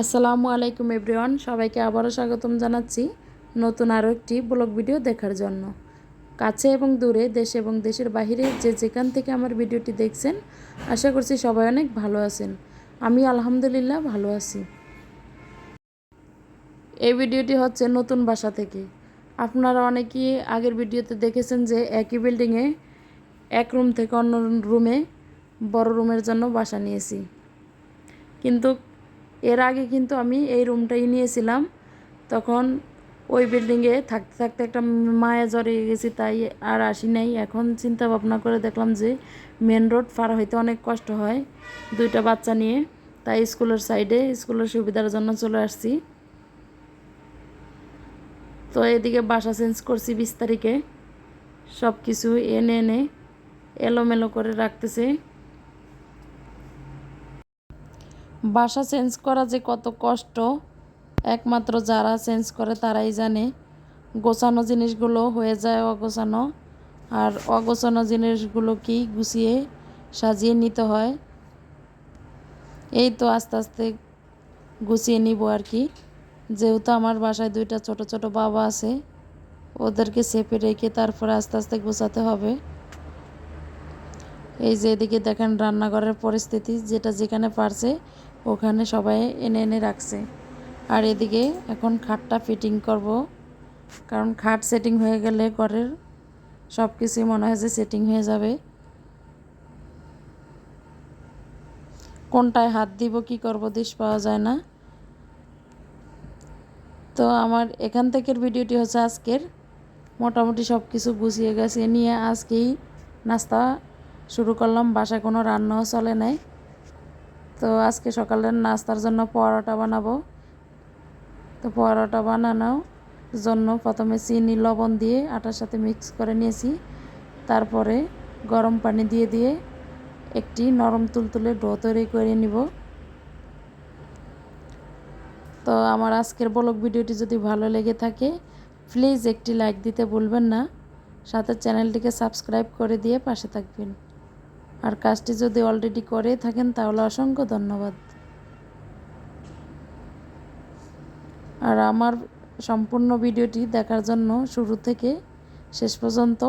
আসসালামু আলাইকুম এভরিওয়ান, সবাইকে আবারও স্বাগতম জানাচ্ছি নতুন আরও একটি ব্লগ ভিডিও দেখার জন্য। কাছে এবং দূরে, দেশ এবং দেশের বাইরে যে যেখান থেকে আমার ভিডিওটি দেখছেন, আশা করছি সবাই অনেক ভালো আছেন। আমি আলহামদুলিল্লাহ ভালো আছি। এই ভিডিওটি হচ্ছে নতুন বাসা থেকে। আপনারা অনেকেই আগের ভিডিওতে দেখেছেন যে একই বিল্ডিংয়ে এক রুম থেকে অন্য রুমে বড় রুমের জন্য বাসা নিয়েছি। কিন্তু এর আগে কিন্তু আমি এই রুমটাই নিয়েছিলাম। তখন ওই বিল্ডিংয়ে থাকতে থাকতে একটা মায়া জড়িয়ে গেছি, তাই আর আসি নাই। এখন চিন্তা ভাবনা করে দেখলাম যে মেন রোড পার হইতে অনেক কষ্ট হয় দুইটা বাচ্চা নিয়ে। তাই স্কুলের সাইডে স্কুলের সুবিধার জন্য চলে আসছি। তো এদিকে বাসা চেঞ্জ করছি বিশ তারিখে। সব কিছু এনে এনে এলোমেলো করে রাখতেছে। বাসা চেঞ্জ করা যে কত কষ্ট। একমাত্র যারা চেঞ্জ করে তারাই জানে গোছানো জিনিসগুলো হয়ে যায় অগোছানো। আর অগোছানো জিনিসগুলোকেই গুছিয়ে সাজিয়ে নিতে হয়? এই তো আস্তে আস্তে গুছিয়ে নিব আর কি। যেহেতু আমার বাসায় দুইটা ছোট ছোট বাবা আছে, ওদেরকে চেপে রেখে তারপরে আস্তে আস্তে গুছাতে হবে। এই যে এদিকে দেখেন রান্নাঘরের পরিস্থিতি, যেটা যেখানে পারছে ওখানে সবাই এনে এনে রাখছে। আর এদিকে এখন খাটটা ফিটিং করব। কারণ খাট সেটিং হয়ে গেলে ঘরের সব কিছুই মনে হয় যে সেটিং হয়ে যাবে। কোনটায় হাত দিব, কি করব, দিশ পাওয়া যায় না। তো আমার এখান থেকের ভিডিওটি হচ্ছে আজকের। মোটামুটি সব কিছু গুছিয়ে গেছে। নিয়ে আজকেই নাস্তা শুরু করলাম। বাসায় কোনো রান্নাও চলে নাই। তো আজকে সকালের নাস্তার জন্য পরোটা বানাবো। তো পরোটা বানানোর জন্য প্রথমে চিনি, লবণ দিয়ে আটার সাথে মিক্স করে নিয়েছি। তারপরে গরম পানি দিয়ে দিয়ে একটি নরম তুলতুলে ডো তৈরি করে নিব। তো আমার আজকের ব্লগ ভিডিওটি যদি ভালো লেগে থাকে প্লিজ একটি লাইক দিতে ভুলবেন না। সাথে চ্যানেলটিকে সাবস্ক্রাইব করে দিয়ে পাশে থাকবেন। আর কাজটি যদি অলরেডি করে থাকেন, তাহলে অসংখ্য ধন্যবাদ। আর আমার সম্পূর্ণ ভিডিওটি দেখার জন্য শুরু থেকে শেষ পর্যন্ত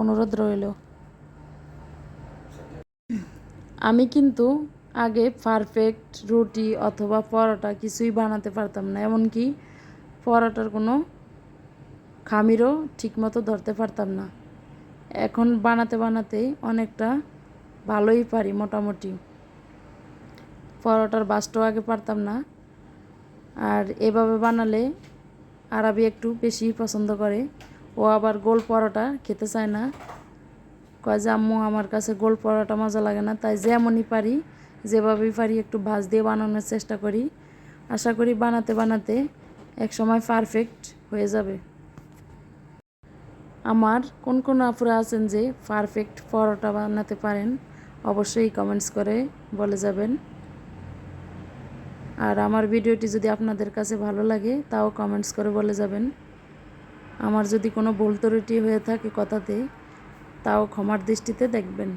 অনুরোধ রইল। আমি কিন্তু আগে পারফেক্ট রুটি অথবা পরোটা কিছুই বানাতে পারতাম না, এমনকি পরোটার কোনো খামিরও ঠিকমতো ধরতে পারতাম না। এখন বানাতে বানাতে অনেকটা ভালোই পারি মোটামুটি। পরোটার বাসটাও আগে পারতাম না। আর এভাবে বানালে আরবি একটু বেশি পছন্দ করে। ও আবার গোল পরোটা খেতে চায় না। কয় যে, আম্মু, আমার কাছে গোল পরোটা মজা লাগে না। তাই যেমনই পারি, যেভাবেই পারি একটু ভাজ দিয়ে বানানোর চেষ্টা করি। আশা করি বানাতে বানাতে এক সময় পারফেক্ট হয়ে যাবে। আমার কোন কোন আপুরা আছেন যে পারফেক্ট পরোটা বানাতে পারেন? অবশ্যই কমেন্টস করে বলে যাবেন। আর আমার ভিডিওটি যদি আপনাদের কাছে ভালো লাগে, তাও কমেন্টস করে বলে যাবেন। আমার যদি কোনো ভুল ত্রুটি হয়ে থাকে কথাতে, তাও ক্ষমার দৃষ্টিতে দেখবেন।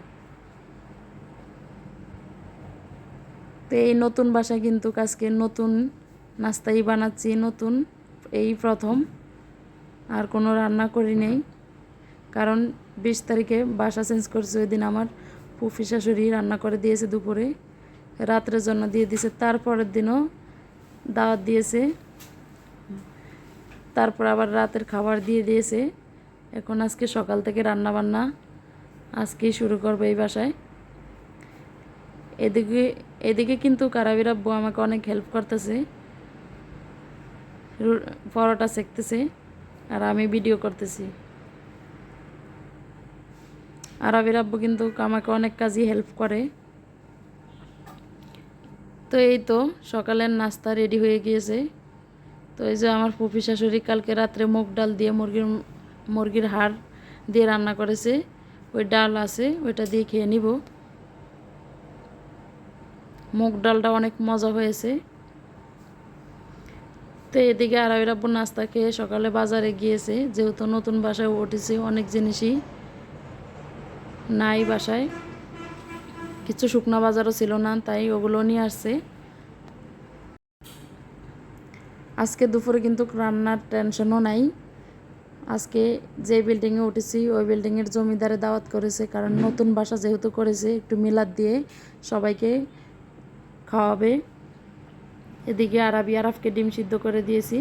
তো এই নতুন বাসা কিন্তু আজকে নতুন নাস্তাই বানাচ্ছি, নতুন এই প্রথম। আর কোনো রান্না করি নেই, কারণ বিশ তারিখে বাসা চেঞ্জ করছে ওই দিন আমার। পুফি শাশুড়ি রান্না করে দিয়েছে দুপুরে রাত্রের জন্য দিয়ে দিয়েছে। তারপরের দিনও দাওয়াত দিয়েছে। তারপর আবার রাতের খাবার দিয়ে দিয়েছে। এখন আজকে সকাল থেকে রান্না বান্না আজকেই শুরু করবে এই বাসায়। এদিকে এদিকে কিন্তু কারাবির আব্বু আমাকে অনেক হেল্প করতেছে। পরোটা সেকতেছে আর আমি ভিডিও করতেছি। আর আবির আব্বু কিন্তু আমাকে অনেক কাজই হেল্প করে। তো এই তো, সকালের নাস্তা রেডি হয়ে গিয়েছে। তো এই যে আমার ফুফি শাশুড়ি কালকে রাত্রে মুগ ডাল দিয়ে মুরগির মুরগির হাড় দিয়ে রান্না করেছে। ওই ডাল আছে, ওইটা দিয়ে খেয়ে নিব। মুগ ডালটা অনেক মজা হয়েছে। তো এদিকে আব্বু নাস্তা খেয়ে সকালে বাজারে গিয়েছে, যেহেতু নতুন বাসায় উঠেছে অনেক জিনিসই। নাই বাসায়। কিছু শুকনো বাজারও ছিল না, তাই ওগুলো নিয়ে আসছে। আজকে দুপুরে কিন্তু রান্নার টেনশনও নাই। আজকে যে বিল্ডিংয়ে উঠেছি, ওই বিল্ডিংয়ের জমিদারে দাওয়াত করেছে, কারণ নতুন বাসা যেহেতু করেছে, একটু মিলাদ দিয়ে সবাইকে খাওয়াবে। এদিকে আরবি আরাফকে ডিম সিদ্ধ করে দিয়েছি।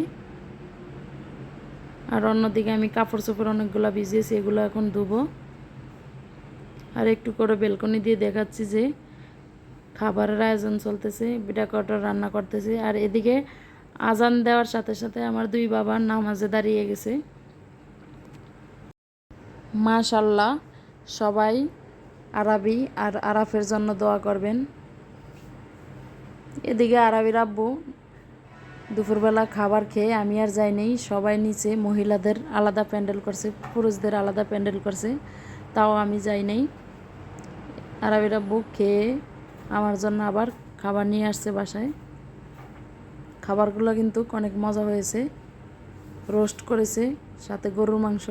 আর অন্যদিকে আমি কাপড় চোপড় অনেকগুলো ভিজিয়েছি, এগুলো এখন ধুবো। আর একটু করে বেলকনি দিয়ে দেখাচ্ছি যে খাবারের আয়োজন চলতেছে, বিটা কটা রান্না করতেছে। আর এদিকে আজান দেওয়ার সাথে সাথে আমার দুই বাবা নামাজে দাঁড়িয়ে গেছে। মাশাল্লাহ, সবাই আরবি আর আরাফের জন্য দোয়া করবেন। এদিকে আরবির আব্বু, দুপুরবেলা খাবার খেয়ে আমি আর যাই নেই, সবাই নিচে মহিলাদের আলাদা প্যান্ডেল করছে, পুরুষদের আলাদা প্যান্ডেল করছে, তাও আমি যাই নেই। আরবির আব্বু খেয়ে আমার জন্য আবার খাবার নিয়ে আসছে বাসায়। খাবারগুলো কিন্তু অনেক মজা হয়েছে। রোস্ট করেছে, সাথে গরুর মাংস।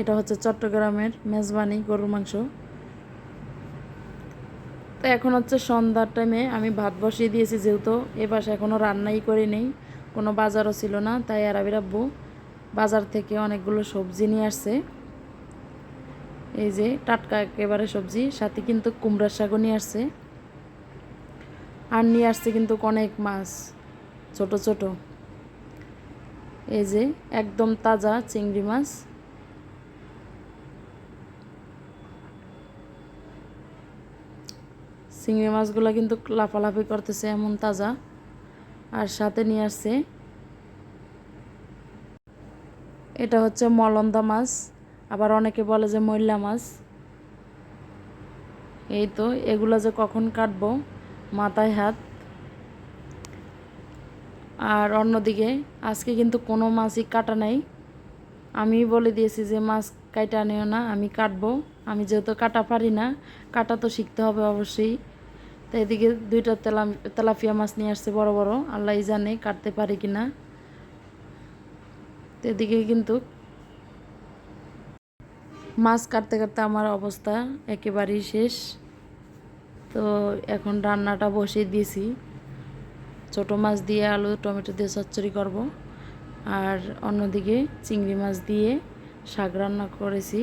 এটা হচ্ছে চট্টগ্রামের মেজবানি গরুর মাংস। তো এখন হচ্ছে সন্ধ্যার টাইমে আমি ভাত বসিয়ে দিয়েছি, যেহেতু এ বাসা এখনও রান্নাই করি নেই, কোনো বাজারও ছিল না, তাই আরবির আব্বু বাজার থেকে অনেকগুলো সবজি নিয়ে আসছে। এই যে টাটকা একেবারে সবজি, সাথে কিন্তু কুমড়ার শাকও নিয়ে আসছে। আর নিয়ে আসছে কিন্তু অনেক মাছ, ছোট ছোট। এই যে একদম তাজা চিংড়ি মাছ। চিংড়ি মাছগুলো কিন্তু লাফালাফি করতেছে এমন তাজা। আর সাথে নিয়ে আসছে, এটা হচ্ছে মলন্দা মাছ। আবার অনেকে বলে যে ময়লা মাছ। এই তো, এগুলো যে কখন কাটবো? মাথায় হাত। আর অন্যদিকে, আজকে কিন্তু কোনো মাছই কাটা নাই। আমি বলে দিয়েছি যে মাছ কাটা নিও না, আমি কাটবো। আমি যেহেতু কাটা পারি না, কাটা তো শিখতে হবে অবশ্যই। তো এদিকে দুইটা তেলা, তেলাপিয়া মাছ নিয়ে আসছে বড় বড়। আল্লাহ জানে কাটতে পারি কি না এদিকে কিন্তু মাছ কাটতে কাটতে আমার অবস্থা একেবারেই শেষ। তো এখন রান্নাটা বসিয়ে দিয়েছি। ছোটো মাছ দিয়ে আলু, টমেটো দিয়ে চচ্চড়ি করব। আর অন্যদিকে চিংড়ি মাছ দিয়ে শাক রান্না করেছি।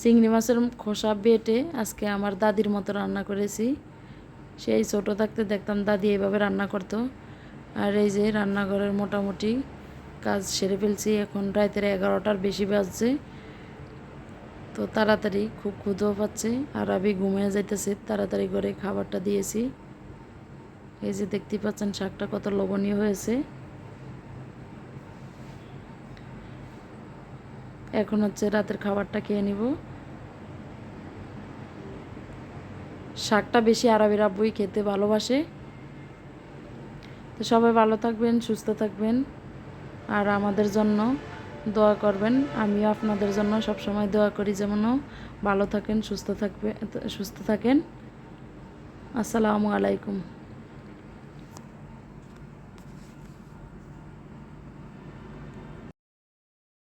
চিংড়ি মাছের খোসা বেটে আজকে আমার দাদির মতো রান্না করেছি। সেই ছোটো থাকতে দেখতাম দাদি এভাবে রান্না করতো। আর এই যে রান্নাঘরের মোটামুটি কাজ সেরে ফেলছি। এখন রাতের এগারোটার বেশি বাজছে। তো তাড়াতাড়ি খুব ক্ষুদও পাচ্ছে। আর আমি ঘুমিয়ে যাইতেছে। তাড়াতাড়ি করে খাবারটা দিয়েছি। এই যে দেখতে পাচ্ছেন, শাকটা কত লোভনীয় হয়েছে। এখন হচ্ছে রাতের খাবারটা খেয়ে নিব। শাকটা বেশি আরবির আব্বুই খেতে ভালোবাসে। তো সবাই ভালো থাকবেন, সুস্থ থাকবেন। আর আমাদের জন্য দোয়া করবেন। আমিও আপনাদের জন্য সবসময় দোয়া করি যেমন ভালো থাকেন, সুস্থ থাকবে, সুস্থ থাকেন। আসসালামু আলাইকুম।